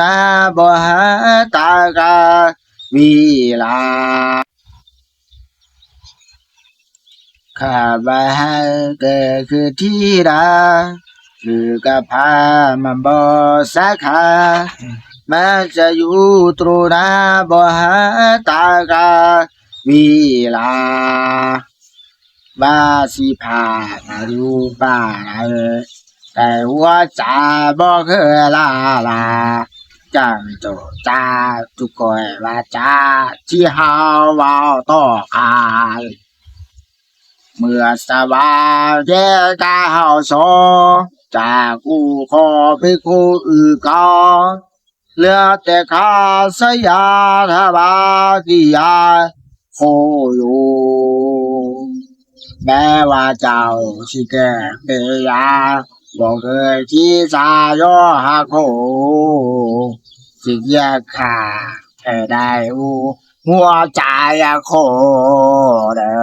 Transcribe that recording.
นาบ่หาตากาวีลาข้าบาเกิดคือที่ดาคือกะพามันบ่สาขามันจะอยู่ตรูนาบ่หาตากาวีลาบาสิพานารูป่าเออแต่หัวใจบ่เคยลาลา จังโจจ้าทุกอยว่าจ้าที่ฮาว้าต่ออายเมื่อสวาเจกาเฮาโซจากกูขอไปกูอือกอเหลือแต่ข้าสยาทบากิยาโคอยู่แม้ว่าเจ้าสิแก่เปยาบอกเคยที่สายอหาโค สิยาขาแค่ได้อูหัวใจโคเด้อ